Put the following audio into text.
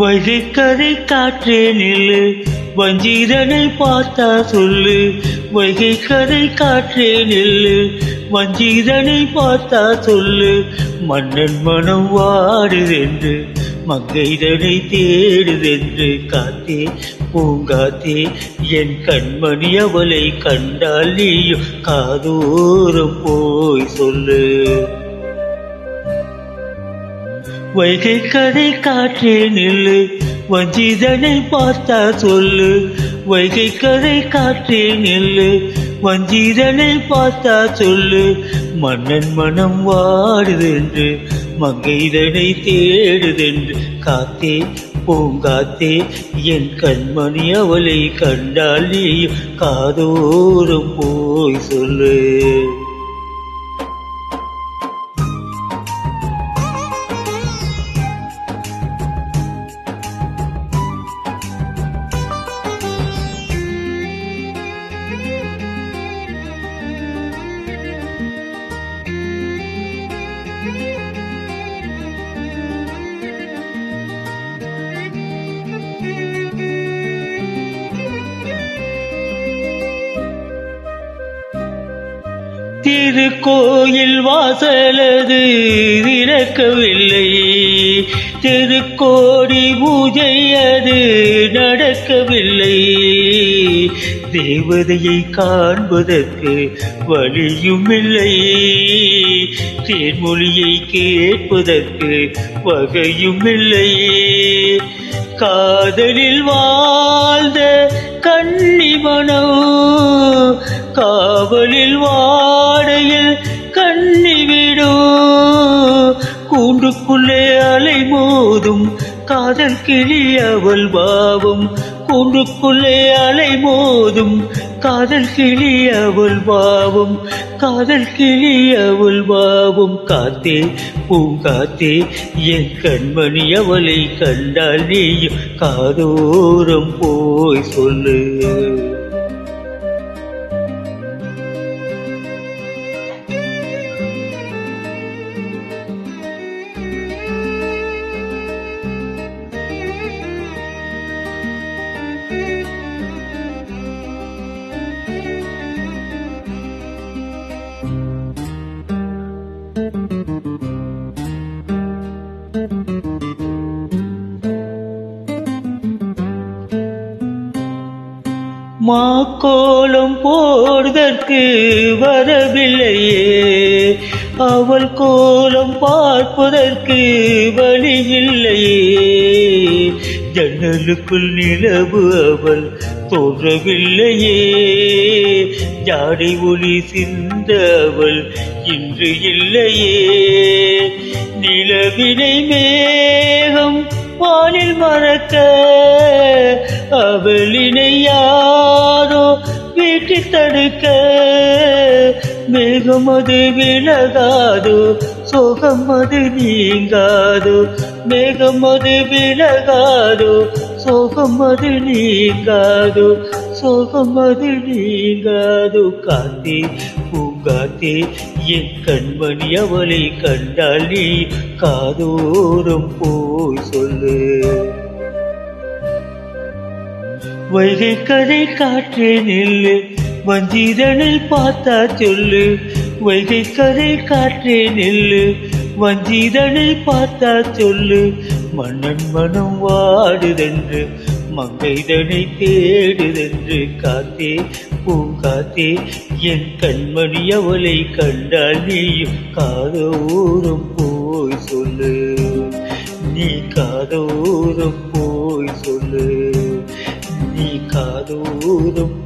வைகைக்கரை காற்றே நில்லு வஞ்சீரனை பார்த்தா சொல்லு. வைகைக்கரை காற்றே நில்லு வஞ்சீரனை பார்த்தா சொல்லு. மன்னன் மனம் வாடுதென்று மங்கைதனை தேடுதென்று காத்தே பூங்காத்தே என் கண்மணி அவளை கண்டால் நீயும் காதோரம் போய் சொல்லு. வைகை கதை காற்றே நில்லு. வஞ்சிதனை பார்த்தா சொல்லு. வைகை கதை காற்றே நில்லு. வஞ்சிதனை பார்த்தா சொல்லு. மன்னன் மனம் வாடுதென்று மங்கைதனை தேடுதென்று. காத்தே பூங்காத்தே என் கண்மணி அவளை கண்டால் நீயும் காதோறும் போய் சொல்லு. திருக்கோயில் வாசலது திறக்கவில்லை. திருக்கோடி பூஜை அது நடக்கவில்லை. தேவதையை காண்பதற்கு வழியும் இல்லை தேன்மொழியை கேட்பதற்கு வகையும் இல்லை காதலில் வாழ்ந்த கன்னிமனோ காவலில் வாழ் தள்ளிவிடோ கூண்டுக்குள்ளே அலை மோதும் காதல் கிளி அவள் பாவம். கூண்டுக்குள்ளே அலை மோதும் காதல் கிளி அவள் பாவம். காதல் கிளி அவள் பாவம். காத்தே பூங்காத்தே என் கண்மணி அவளை கண்டால் நீயும் காதோரம் போய் சொல்லு. மாக்கோலம் போடுதற்கு வரவில்லையே. அவள் கோலம் பார்ப்பதற்கு வழி இல்லையே ஜன்னலுக்குள் நிலவு அவள் தோன்றவில்லையே. ஜாடை ஒளி சிந்த அவள் இன்று இல்லையே. நிலவினை மேகம் வானில் மறக்க அவளினையா தடுக்க மேகம் அது விலகாது சோகம் அது நீங்காது. மேகம் அது விலகாது சோகம் அது நீங்காது. சோகம் அது நீங்காது காத்தே பூங்காத்தே என் கண்மணி அவளை கண்டால் நீ காதோரம் போய் சொல்லு. வைகை கதை காற்றே நில்லு வஞ்சிதனை பார்த்தா சொல்லு. வைகை கரை காற்றே நெல்லு. வஞ்சிதனை பார்த்தா சொல்லு. மன்னன் மனம் வாடுதென்று மங்கைதனை தேடுதென்று காத்தே பூங்காத்தே என் கண்மணி அவளை கண்டால் நீயும் காதோறும் போய் சொல்லு. நீ காதோறும் போய் சொல்லு. நீ காதோறும்